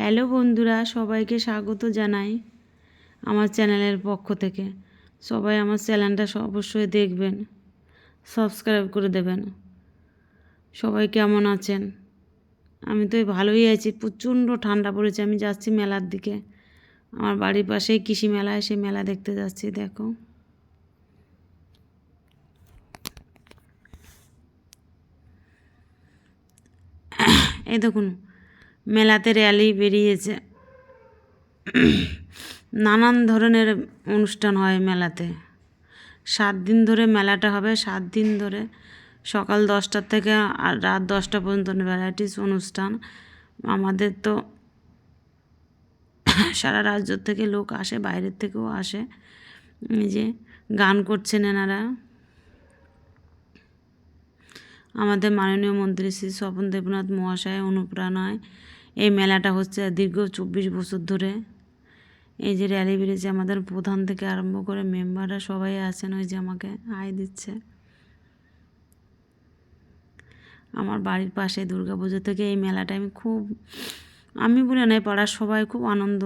Hello বন্ধুরা, সবাইকে স্বাগত জানাই আমার চ্যানেলের পক্ষ থেকে। সবাই আমার চ্যানেলটা অবশ্যই দেখবেন, সাবস্ক্রাইব করে দেবেন। সবাই কেমন আছেন? আমি তো ভালোই আছি, প্রচণ্ড ঠান্ডা পড়েছে, আমি যাচ্ছি মেলার দিকে। আমার বাড়ির পাশেই কৃষি মেলায় সেই মেলা দেখতে যাচ্ছি, দেখো। এই দেখুন মেলাতে র্যালি বেরিয়েছে। নানান ধরনের অনুষ্ঠান হয় মেলাতে। সাত দিন ধরে মেলাটা হবে। সাত দিন ধরে সকাল দশটার থেকে আর রাত দশটা পর্যন্ত ভ্যারাইটিস অনুষ্ঠান। আমাদের তো সারা রাজ্য থেকে লোক আসে, বাইরের থেকেও আসে। যে গান করছেন এনারা। আমাদের মাননীয় মন্ত্রী শ্রী স্বপন দেবনাথ মহাশয় অনুপ্রেরণায় এই মেলাটা হচ্ছে দীর্ঘ চব্বিশ বছর ধরে। এই যে র্যালি বেরিয়েছে আমাদের প্রধান থেকে আরম্ভ করে মেম্বাররা সবাই আছেন, ওই যে আমাকে আয় দিচ্ছে। আমার বাড়ির পাশে পুজো থেকে এই মেলাটা আমি খুব, আমি বলে নাই, পাড়ার সবাই খুব আনন্দ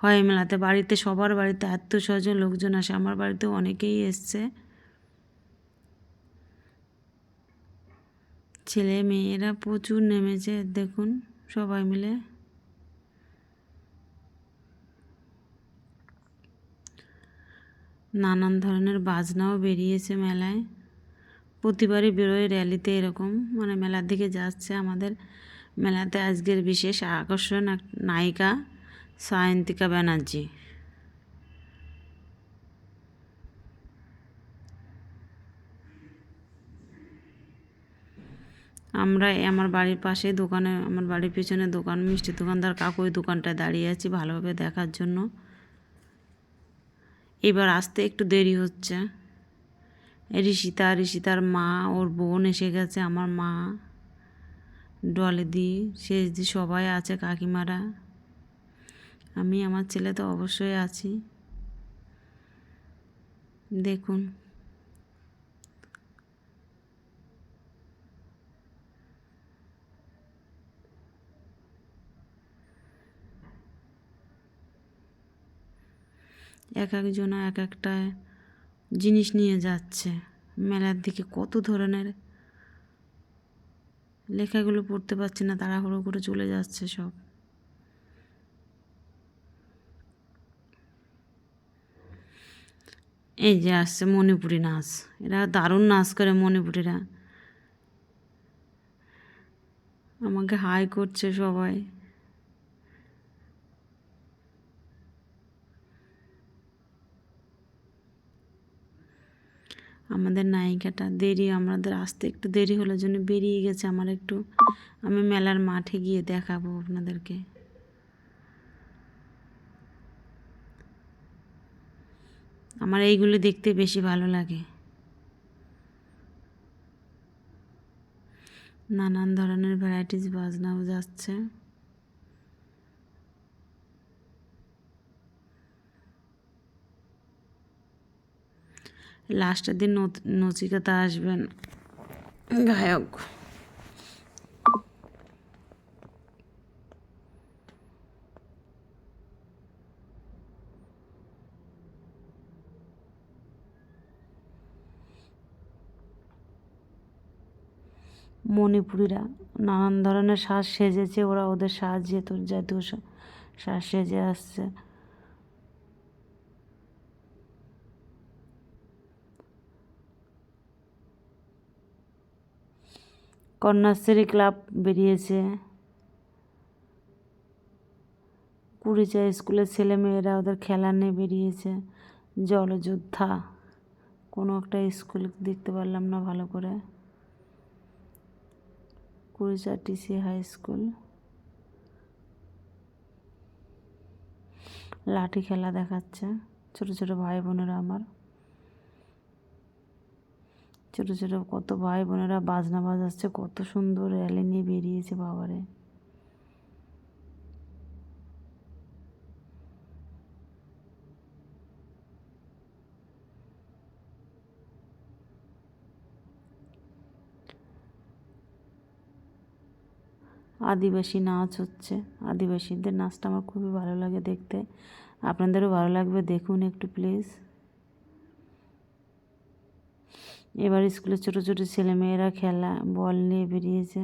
হয় এই মেলাতে। বাড়িতে সবার বাড়িতে আত্মীয় স্বজন লোকজন আসে। আমার বাড়িতেও অনেকেই এসছে। ছেলে মেয়েরা প্রচুর নেমেছে, দেখুন সবাই মিলে। নানান ধরনের বাজনাও বেরিয়েছে মেলায়। প্রতিবারই বেরোয় র্যালিতে এরকম মানে মেলার দিকে যাচ্ছে আমাদের। মেলাতে আজকের বিশেষ আকর্ষণ এক নায়িকা সায়ন্তিকা ব্যানার্জি। আমরা আমার বাড়ির পাশে দোকানে, আমার বাড়ির পিছনে দোকান মিষ্টি দোকানদার কাকু ওই দোকানটায় দাঁড়িয়ে আছি ভালোভাবে দেখার জন্য। এবার আসতে একটু দেরি হচ্ছে। ঋষিতা, ঋষিতার মা, ওর বোন এসে গেছে, আমার মা। ডলেদি শেষদি সবাই আছে, কাকিমারা। আমি, আমার ছেলে তো অবশ্যই আছি। দেখুন। এক একজন এক একটা জিনিস নিয়ে যাচ্ছে। মেলার দিকে কত ধরনের লেখাগুলো পড়তে পারছি না, তাড়াহুড়ো করে চলে যাচ্ছে সব। এই যে আসছে মণিপুরি নাচ। এরা দারুণ নাচ করে মণিপুরিরা। আমাকে হাই করছে সবাই। আমাদের নায়িকাটা, দেরি, আমাদের আসতে একটু দেরি হলো জন্য বেরিয়ে গেছে আমার একটু। আমি মেলার মাঠে গিয়ে দেখাবো আপনাদেরকে। আমার এইগুলো দেখতে বেশি ভালো লাগে। নানান ধরনের ভ্যারাইটিস বাজনাও যাচ্ছে। লাস্টের দিন নচ- নচিকেতা আসবেন। গায়ক। মণিপুরীরা নানান ধরনের সাজ সেজেছে ওরা ওদের সাজিয়ে তোর জাতীয় সাজ সেজে আসছে। কন্যাশ্রী ক্লাব বেরিয়েছে। কুড়িচা স্কুলের ছেলেমেয়েরা ওদের খেলা নিয়ে বেরিয়েছে। জলযোদ্ধা। কোনো একটা স্কুল দেখতে পারলাম না ভালো করে। কুড়িচা টিসি হাই স্কুল। লাঠি খেলা দেখাচ্ছে। ছোট ছোট ভাই বোনেরা আমার। ছোট ছোট কত ভাই বোনেরা বাজনা বাজাচ্ছে, কত সুন্দর র্যালি নিয়ে বেরিয়েছে বাবারে। আদিবাসী নাচ হচ্ছে, আদিবাসীদের নাচটা আমার খুবই ভালো লাগে দেখতে। আপনাদেরও ভালো লাগবে, দেখুন একটু প্লিজ এবার স্কুলের ছোট ছোটো ছেলেমেয়েরা খেলা বল নিয়ে বেরিয়েছে।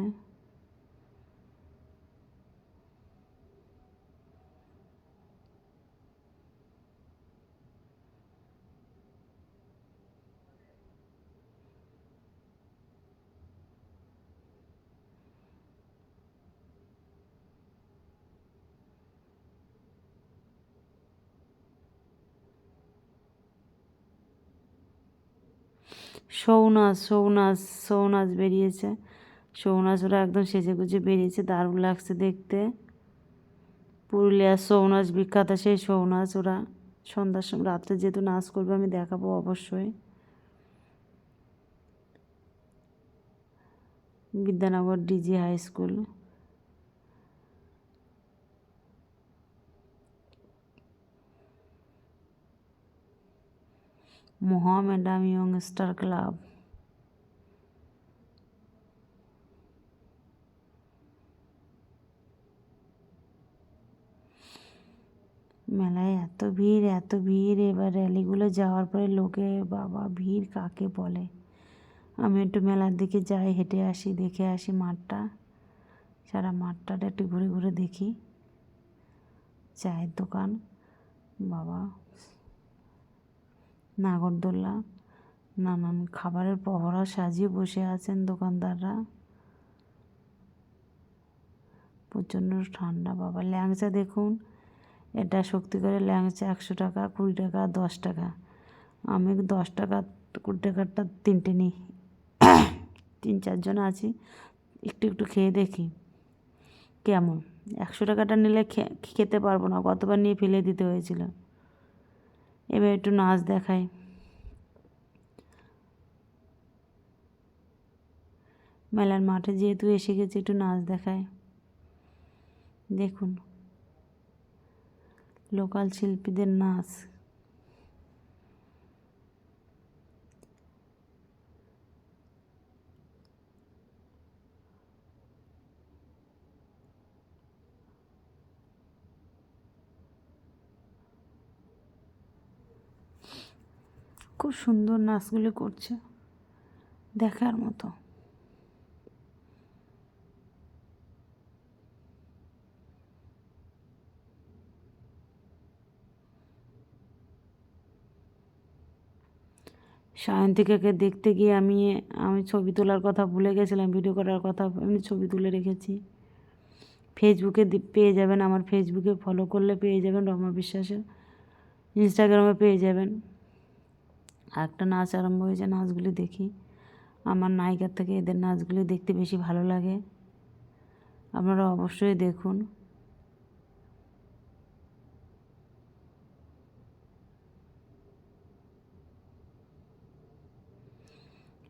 নাচ ছৌ নাচ বেরিয়েছে। নাচ ওরা একদম সেজে গুজে বেরিয়েছে, দারুণ লাগছে দেখতে। পুরুলিয়ার নাচ বিখ্যাত সেই নাচ ওরা। সন্ধ্যার সময় রাত্রে যেহেতু নাচ করবে, আমি দেখাবো অবশ্যই। Vidyanagar D G high school. Mohammedan youngster club মেলায় এত ভিড় এত ভিড়। এবার র্যালিগুলো যাওয়ার পরে লোকে, বাবা, ভিড় কাকে বলে? আমি একটু মেলার দিকে যাই, হেঁটে আসি, দেখে আসি মাঠটা। সারা মাঠটাটা একটু ঘুরে ঘুরে দেখি। চায়ের দোকান। বাবা নাগরদোল্লা নানান খাবারের পহরা সাজিয়ে বসে আছেন দোকানদাররা। প্রচণ্ড ঠান্ডা, বাবা। ল্যাংচা দেখুন। এটা শক্তি করে ল্যাংচা একশো টাকা, কুড়ি টাকা, দশ টাকা। আমি দশ টাকা, কুড়ি টাকারটা তিনটে নিই। তিন চারজন আছি। একটু একটু খেয়ে দেখি। কেমন? একশো টাকাটা নিলে খেতে পারব না। কতবার নিয়ে ফেলে দিতে হয়েছিল। এবার একটু নাচ দেখায় মেলার মাঠে যেহেতু এসে গেছে, একটু নাচ দেখায় দেখুন, লোকাল শিল্পীদের নাচ। খুব সুন্দর নাচগুলো করছে দেখার মতো। সায়ন্তিকাকে দেখতে গিয়ে আমি আমি ছবি তোলার কথা ভুলে গেছিলাম ভিডিও করার কথা আমি ছবি তুলে রেখেছি। ফেসবুকে পেয়ে যাবেন, আমার ফেসবুকে ফলো করলে পেয়ে যাবেন রমা বিশ্বাসের ইনস্টাগ্রামে পেয়ে যাবেন। একটা নাচ আরম্ভ হয়েছে, নাচগুলি দেখি। আমার নায়িকার থেকে এদের নাচগুলি দেখতে বেশি ভালো লাগে। আপনারা অবশ্যই দেখুন।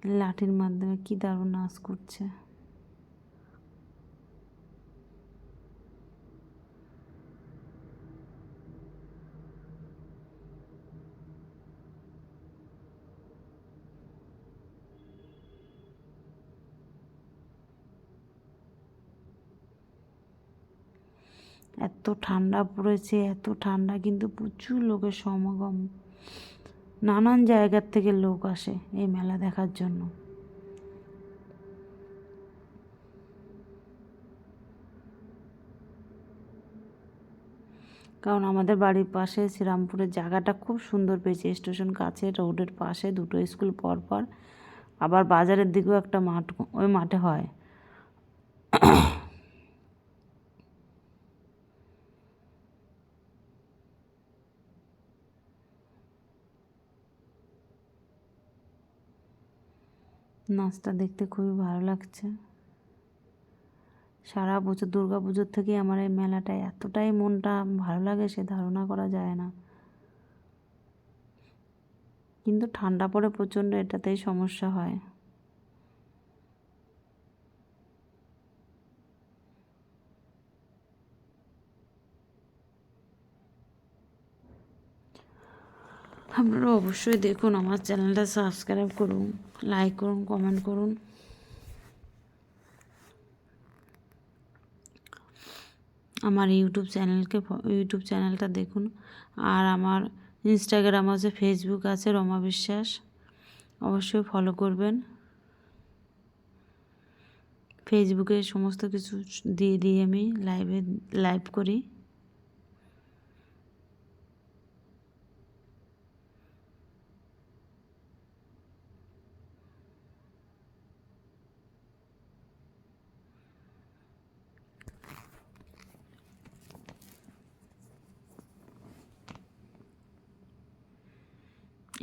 লাঠির মাধ্যমে কি দারুণ নাচ করছে। এত ঠান্ডা পড়েছে, এত ঠান্ডা কিন্তু প্রচুর লোকের সমাগম। নানান জায়গার থেকে লোক আসে এই মেলা দেখার জন্য। কারণ আমাদের বাড়ির পাশে শ্রীরামপুরের জায়গাটা খুব সুন্দর পেয়েছে, স্টেশন কাছে, রোডের পাশে, দুটো স্কুল পর পর আবার বাজারের দিকেও একটা মাঠ, ওই মাঠে হয়। নাচটা দেখতে খুবই ভালো লাগছে। সারা বছর, দুর্গা পুজোর থেকে আমার এই মেলাটায় এতটাই মনটা ভালো লাগে সে ধারণা করা যায় না। কিন্তু ঠান্ডা পড়ে প্রচণ্ড, এটাতেই সমস্যা হয়। আপনারা অবশ্যই দেখুন, আমার চ্যানেলটা সাবস্ক্রাইব করুন লাইক করুন কমেন্ট করুন। আমার ইউটিউব চ্যানেলকে, ইউটিউব চ্যানেলটা দেখুন। আর আমার ইনস্টাগ্রাম আছে ফেসবুক আছে, রমা বিশ্বাস। অবশ্যই ফলো করবেন। ফেসবুকে সমস্ত কিছু দিয়ে দিই আমি লাইভে লাইভ করি।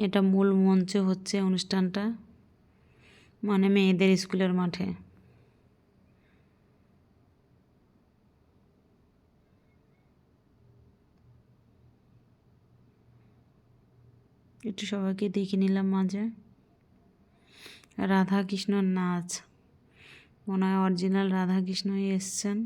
এটা মূল মঞ্চে হচ্ছে অনুষ্ঠানটা মানে মেয়েদের স্কুলের মাঠে। একটু সবাইকে দেখে নিলাম মাঝে। রাধা কৃষ্ণর নাচ, মনে হয় অরিজিনাল রাধা কৃষ্ণই এসছেন।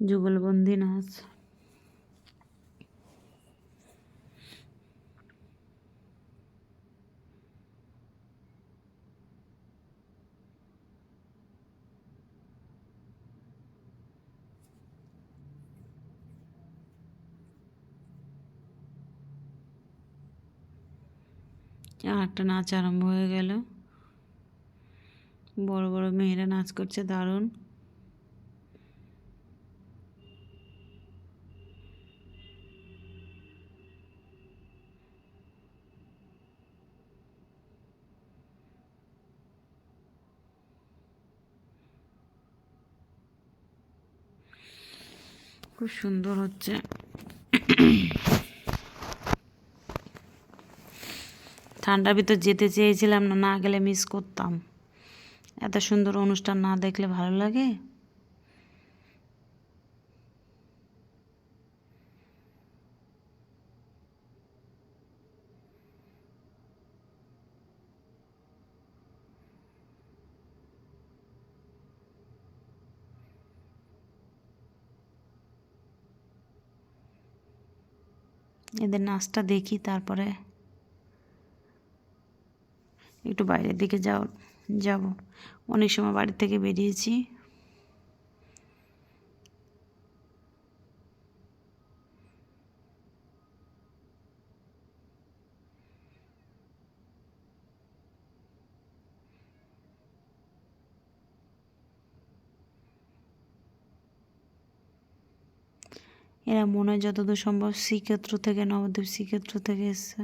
যুগলবন্দি নাচ। একটা নাচ আরম্ভ হয়ে গেল। বড় বড় মেয়েরা নাচ করছে দারুণ। খুব সুন্দর হচ্ছে। ঠান্ডার ভিতর যেতে চেয়েছিলাম না না গেলে মিস করতাম। এত সুন্দর অনুষ্ঠান না দেখলে ভালো লাগে? এদের নাচটা দেখি তারপরে একটু বাইরের দিকে যাও যাব। অনেক সময় বাড়ি থেকে বেরিয়েছি। এরা মনে হয় যতদূর সম্ভব শ্রীক্ষেত্র থেকে নবদ্বীপ শ্রীক্ষেত্র থেকে এসছে।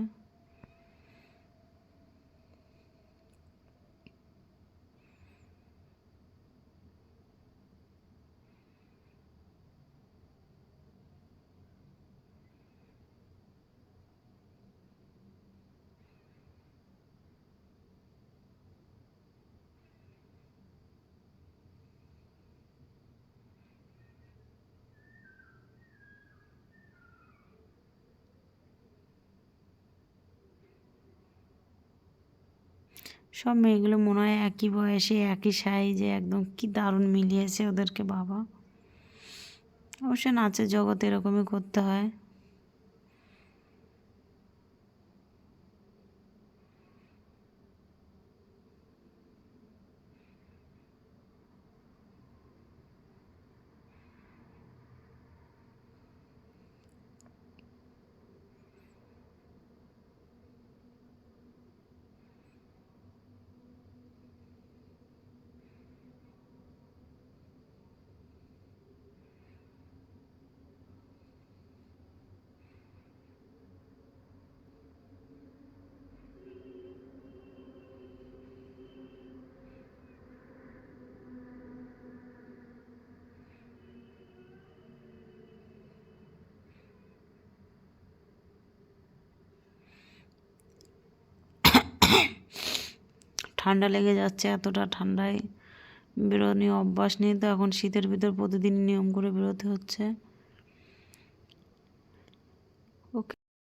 সব মেয়েগুলো মনে হয় একই বয়সে, একই সাইজে একদম কি দারুণ মিলিয়েছে ওদেরকে বাবা। অবশ্য নাচের জগতে এরকমই করতে হয়। ঠান্ডা লেগে যাচ্ছে, এতটা ঠান্ডায়। বেরোনি অভ্যাস নেই তো এখন শীতের ভিতর প্রতিদিন নিয়ম করে বেরোতে হচ্ছে।